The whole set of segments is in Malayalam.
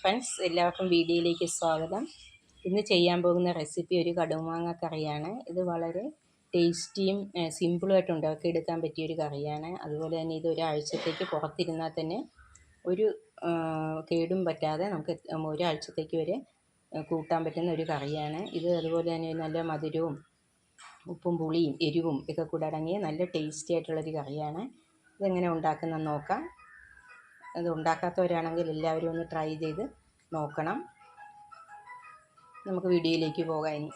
ഫ്രണ്ട്സ് എല്ലാവർക്കും വീഡിയോയിലേക്ക് സ്വാഗതം. ഇന്ന് ചെയ്യാൻ പോകുന്ന റെസിപ്പി ഒരു കടുമാങ്ങ കറിയാണ്. ഇത് വളരെ ടേസ്റ്റിയും സിമ്പിളുമായിട്ട് ഉണ്ടാക്കിയെടുക്കാൻ പറ്റിയൊരു കറിയാണ്. അതുപോലെ തന്നെ ഇത് ഒരാഴ്ചത്തേക്ക് പുറത്തിരുന്നാൽ തന്നെ ഒരു കേടും പറ്റാതെ നമുക്ക് ഒരാഴ്ചത്തേക്ക് വരെ കൂട്ടാൻ പറ്റുന്ന ഒരു കറിയാണ്. ഇത് അതുപോലെ തന്നെ നല്ല മധുരവും ഉപ്പും പുളിയും എരിവും ഒക്കെ കൂടെ അടങ്ങിയ നല്ല ടേസ്റ്റി ആയിട്ടുള്ളൊരു കറിയാണ്. ഇതെങ്ങനെ ഉണ്ടാക്കുന്ന നോക്കാം. അത് ഉണ്ടാക്കാത്തവരാണെങ്കിൽ എല്ലാവരും ഒന്ന് ട്രൈ ചെയ്ത് നോക്കണം. നമുക്ക് വീഡിയോയിലേക്ക് പോകാം ഇനി.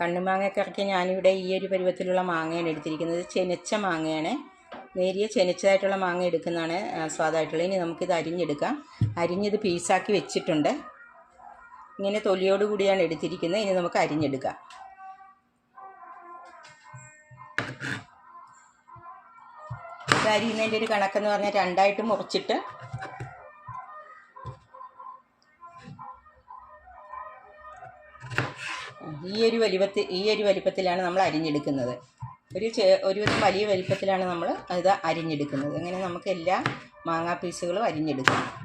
കണ്ണുമാങ്ങക്കറിക്ക് ഞാനിവിടെ ഈ ഒരു പരുവത്തിലുള്ള മാങ്ങയാണ് എടുത്തിരിക്കുന്നത്. ചെനച്ച മാങ്ങയാണ്. നേരിയ ചെനിച്ചതായിട്ടുള്ള മാങ്ങ എടുക്കുന്നതാണ് സ്വാദായിട്ടുള്ളത്. ഇനി നമുക്കിത് അരിഞ്ഞെടുക്കാം. അരിഞ്ഞത് പീസാക്കി വെച്ചിട്ടുണ്ട്. ഇങ്ങനെ തൊലിയോട് കൂടിയാണ് എടുത്തിരിക്കുന്നത്. ഇനി നമുക്ക് അരിഞ്ഞെടുക്കാം. ഇത് അരിയുന്നതിന്റെ ഒരു കണക്കെന്ന് പറഞ്ഞാൽ രണ്ടായിട്ട് മുറിച്ചിട്ട് ഈ ഒരു വലിപ്പത്തിൽ ഈ ഒരു വലിപ്പത്തിലാണ് നമ്മൾ അരിഞ്ഞെടുക്കുന്നത്. ഒരു ചെ ഒരു വലിയ വലിപ്പത്തിലാണ് നമ്മൾ അത് അരിഞ്ഞെടുക്കുന്നത്. അങ്ങനെ നമുക്ക് എല്ലാ മാങ്ങാ പീസുകളും അരിഞ്ഞെടുക്കാം.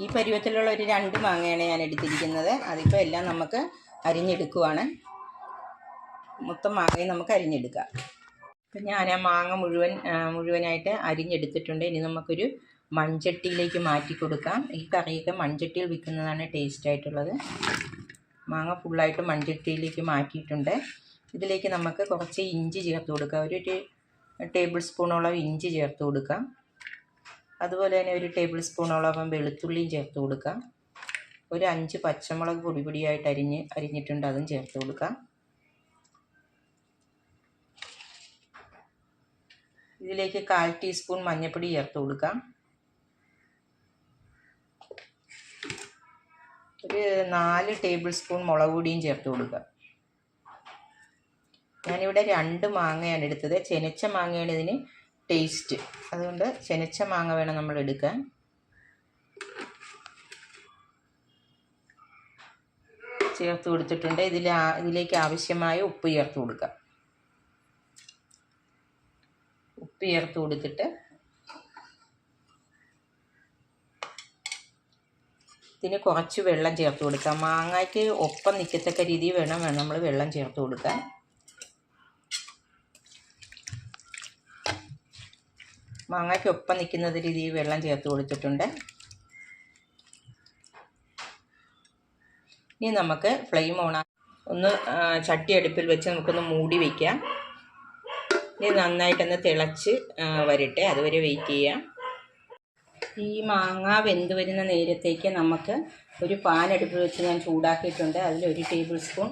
ഈ പരുവത്തിലുള്ള ഒരു രണ്ട് മാങ്ങയാണ് ഞാൻ എടുത്തിരിക്കുന്നത്. അതിപ്പോൾ എല്ലാം നമുക്ക് അരിഞ്ഞെടുക്കുവാണ്. മൊത്തം മാങ്ങയും നമുക്ക് അരിഞ്ഞെടുക്കാം. അപ്പം ഞാൻ ആ മാങ്ങ മുഴുവൻ മുഴുവനായിട്ട് അരിഞ്ഞെടുത്തിട്ടുണ്ട്. ഇനി നമുക്കൊരു മൺചട്ടിയിലേക്ക് മാറ്റി കൊടുക്കാം. ഈ കറിയൊക്കെ മൺചട്ടിയിൽ വിൽക്കുന്നതാണ് ടേസ്റ്റ് ആയിട്ടുള്ളത്. മാങ്ങ ഫുള്ളായിട്ട് മൺചട്ടിയിലേക്ക് മാറ്റിയിട്ടുണ്ട്. ഇതിലേക്ക് നമുക്ക് കുറച്ച് ഇഞ്ചി ചേർത്ത് കൊടുക്കാം. ഒരു ടേബിൾ സ്പൂണോളം ഇഞ്ചി ചേർത്ത് കൊടുക്കാം. അതുപോലെ തന്നെ ഒരു ടേബിൾ സ്പൂണോളം വെളുത്തുള്ളിയും ചേർത്ത് കൊടുക്കാം. ഒരു അഞ്ച് പച്ചമുളക് പൊടി പൊടിയായിട്ട് അരിഞ്ഞ് അരിഞ്ഞിട്ടുണ്ട് അതും ചേർത്ത് കൊടുക്കാം. ഇതിലേക്ക് കാൽ ടീസ്പൂൺ മഞ്ഞൾപ്പൊടി ചേർത്ത് കൊടുക്കാം. ഒരു നാല് ടേബിൾ സ്പൂൺ മുളക് പൊടിയും ചേർത്ത് കൊടുക്കാം. ഞാനിവിടെ രണ്ട് മാങ്ങയാണ് എടുത്തത്. ചെനച്ച മാങ്ങയാണ് ഇതിന് ടേസ്റ്റ്. അതുകൊണ്ട് ചെനച്ച മാങ്ങ വേണം നമ്മൾ എടുക്കാൻ. ചേർത്ത് കൊടുത്തിട്ടുണ്ട്. ഇതിൽ ഇതിലേക്ക് ആവശ്യമായ ഉപ്പ് ചേർത്ത് കൊടുക്കാം. ഉപ്പ് ചേർത്ത് കൊടുത്തിട്ട് ഇതിന് കുറച്ച് വെള്ളം ചേർത്ത് കൊടുക്കാം. മാങ്ങയ്ക്ക് ഒപ്പം നിൽക്കത്തക്ക രീതിയിൽ വേണം നമ്മൾ വെള്ളം ചേർത്ത് കൊടുക്കാൻ. മാങ്ങയ്ക്ക് ഒപ്പം നിൽക്കുന്നത് രീതിയിൽ വെള്ളം ചേർത്ത് കൊടുത്തിട്ടുണ്ട്. ഇനി നമുക്ക് ഫ്ലെയിം ഓൺ ഒന്ന് ചട്ടി അടുപ്പിൽ വെച്ച് നമുക്കൊന്ന് മൂടി വയ്ക്കാം ഇനി നന്നായിട്ടൊന്ന് തിളച്ച് വരട്ടെ. അതുവരെ വെയിറ്റ് ചെയ്യാം. ഈ മാങ്ങ വെന്ത് വരുന്ന നേരത്തേക്ക് നമുക്ക് ഒരു പാൻ അടുപ്പിൽ വെച്ച് ഞാൻ ചൂടാക്കിയിട്ടുണ്ട്. അതിൽ ഒരു ടേബിൾ സ്പൂൺ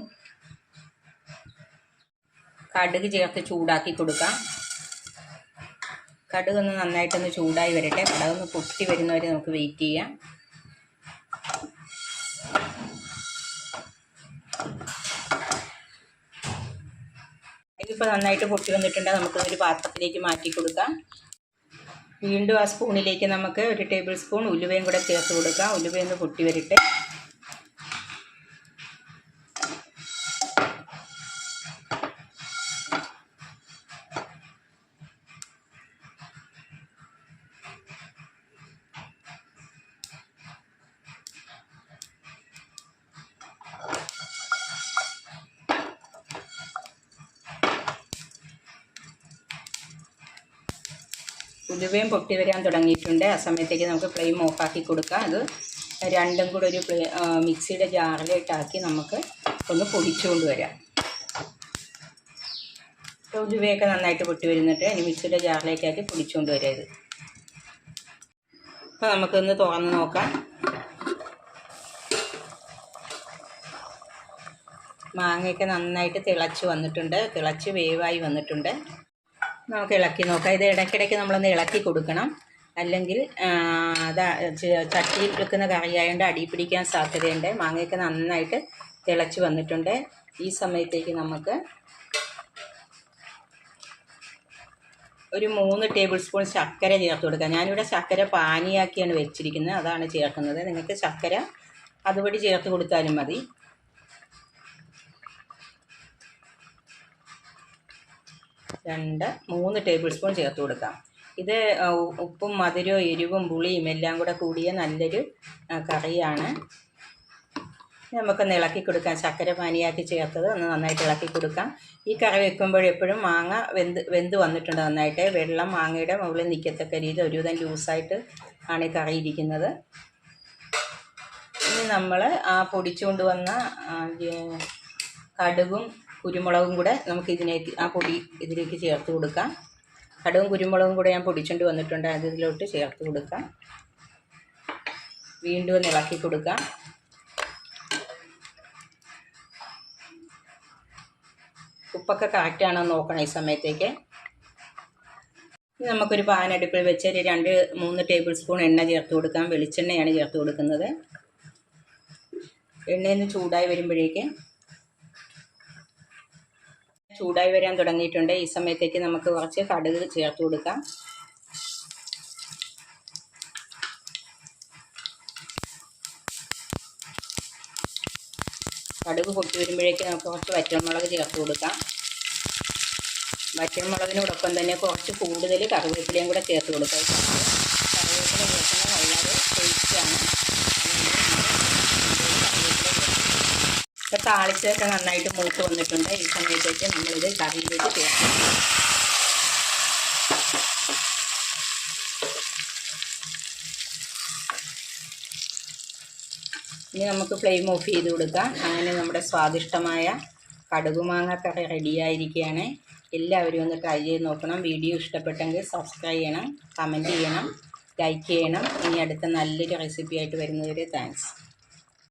കടുക് ചേർത്ത് ചൂടാക്കി കൊടുക്കാം. കടുകൊന്ന് നന്നായിട്ടൊന്ന് ചൂടായി വരട്ടെ. കടുകൊന്ന് പൊട്ടി വരുന്നവരെ നമുക്ക് വെയിറ്റ് ചെയ്യാം. ഇതിപ്പോൾ നന്നായിട്ട് പൊട്ടി വന്നിട്ടുണ്ട്. നമുക്കൊരു പാത്രത്തിലേക്ക് മാറ്റി കൊടുക്കാം. വീണ്ടും ആ സ്പൂണിലേക്ക് നമുക്ക് ഒരു ടേബിൾ സ്പൂൺ ഉലുവയും കൂടെ ചേർത്ത് കൊടുക്കാം. ഉലുവയൊന്ന് പൊട്ടി വരട്ടെ. ഉലുവയും പൊട്ടി വരാൻ തുടങ്ങിയിട്ടുണ്ട്. ആ സമയത്തേക്ക് നമുക്ക് ഫ്ലെയിം ഓഫാക്കി കൊടുക്കാം. അത് രണ്ടും കൂടെ ഒരു മിക്സിയുടെ ജാറിലിട്ടാക്കി നമുക്ക് ഒന്ന് പൊടിച്ചുകൊണ്ട് വരാം. ഉലുവയൊക്കെ നന്നായിട്ട് പൊട്ടി വരുന്നിട്ട് ഇനി മിക്സിയുടെ ജാറിലേക്കാക്കി പൊടിച്ചുകൊണ്ട് വരാം ഇത്. അപ്പോൾ നമുക്കൊന്ന് തുറന്ന് നോക്കാം. മാങ്ങയൊക്കെ നന്നായിട്ട് തിളച്ച് വന്നിട്ടുണ്ട്. തിളച്ച് വേവായി വന്നിട്ടുണ്ട്. നമുക്ക് ഇളക്കി നോക്കാം. ഇത് ഇടയ്ക്കിടയ്ക്ക് നമ്മളൊന്ന് ഇളക്കി കൊടുക്കണം. അല്ലെങ്കിൽ ചട്ടിയിൽ വെക്കുന്ന കറിയായതുകൊണ്ട് അടി പിടിക്കാൻ സാധ്യതയുണ്ട്. മാങ്ങയൊക്കെ നന്നായിട്ട് തിളച്ച് വന്നിട്ടുണ്ട്. ഈ സമയത്തേക്ക് നമുക്ക് ഒരു മൂന്ന് ടേബിൾ സ്പൂൺ ശർക്കര ചേർത്ത് കൊടുക്കാം. ഞാനിവിടെ ശർക്കര പാനിയാക്കിയാണ് വെച്ചിരിക്കുന്നത്. അതാണ് ചേർക്കുന്നത്. നിങ്ങൾക്ക് ശർക്കര അതുപടി ചേർത്ത് കൊടുത്താലും മതി. രണ്ട് മൂന്ന് ടേബിൾ സ്പൂൺ ചേർത്ത് കൊടുക്കാം. ഇത് ഉപ്പും മധുരവും എരിവും പുളിയും എല്ലാം കൂടെ കൂടിയ നല്ലൊരു കറിയാണ്. നമുക്ക് നമുക്കൊന്ന് ഇളക്കി കൊടുക്കാം. ശർക്കര പാനിയാക്കി ചേർത്തത് ഒന്ന് നന്നായിട്ട് ഇളക്കി കൊടുക്കാം. ഈ കറി വെക്കുമ്പോഴെപ്പോഴും മാങ്ങ വെന്ത് വെന്ത് വന്നിട്ടുണ്ട് നന്നായിട്ട്. വെള്ളം മാങ്ങയുടെ മുകളിൽ നിൽക്കത്തക്ക രീതിയിൽ ഒരുവിധം ലൂസായിട്ട് ആണ് ഈ കറി ഇരിക്കുന്നത്. ഇനി നമ്മൾ ആ പൊടിച്ചുകൊണ്ട് വന്ന കടുകും കുരുമുളകും കൂടെ നമുക്ക് ഇതിലേക്ക് ആ പൊടി ഇതിലേക്ക് ചേർത്ത് കൊടുക്കാം. കടുകും കുരുമുളകും കൂടെ ഞാൻ പൊടിച്ചുകൊണ്ട് വന്നിട്ടുണ്ട്. അത് ഇതിലോട്ട് ചേർത്ത് കൊടുക്കാം. വീണ്ടും ഒന്ന് ഇളക്കി കൊടുക്കാം. ഉപ്പൊക്കെ കറക്റ്റാണോ നോക്കണം ഈ സമയത്തേക്ക്. നമുക്കൊരു പാനടുപ്പിൽ വെച്ച് ഒരു രണ്ട് മൂന്ന് ടേബിൾ സ്പൂൺ എണ്ണ ചേർത്ത് കൊടുക്കാം. വെളിച്ചെണ്ണയാണ് ചേർത്ത് കൊടുക്കുന്നത്. എണ്ണയിൽ ചൂടായി വരുമ്പോഴേക്ക് ചൂടായി വരാൻ തുടങ്ങിയിട്ടുണ്ട്. ഈ സമയത്തേക്ക് നമുക്ക് കുറച്ച് കടുക് ചേർത്ത് കൊടുക്കാം. കടുക് പൊട്ടി വരുമ്പോഴേക്ക് നമുക്ക് കുറച്ച് വറ്റൽമുളക് ചേർത്ത് കൊടുക്കാം. വറ്റൽമുളകിനോടൊപ്പം തന്നെ കുറച്ച് കൂടുതൽ കറിവേപ്പിലയും കൂടെ ചേർത്ത് കൊടുക്കാം. കറിവേപ്പില ചേർക്കുന്നത് വളരെ ടേസ്റ്റാണ്. ഇപ്പോൾ താളിച്ചൊക്കെ നന്നായിട്ട് മൂത്ത് വന്നിട്ടുണ്ട്. ഈ സമയത്തേക്ക് നമ്മളിത് കറിയിലേക്ക് ചേർക്കാം. ഇനി നമുക്ക് ഫ്ലെയിം ഓഫ് ചെയ്ത് കൊടുക്കാം. അങ്ങനെ നമ്മുടെ സ്വാദിഷ്ടമായ കടുകുമാങ്ങ കറി റെഡിയായിരിക്കുകയാണ് എല്ലാവരും ഒന്ന് ട്രൈ ചെയ്ത് നോക്കണം. വീഡിയോ ഇഷ്ടപ്പെട്ടെങ്കിൽ സബ്സ്ക്രൈബ് ചെയ്യണം കമന്റ് ചെയ്യണം ലൈക്ക് ചെയ്യണം. ഇനി അടുത്ത നല്ലൊരു റെസിപ്പി ആയിട്ട് വരുന്നവരെ താങ്ക്സ്